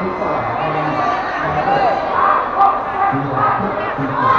ที่สองนะครับ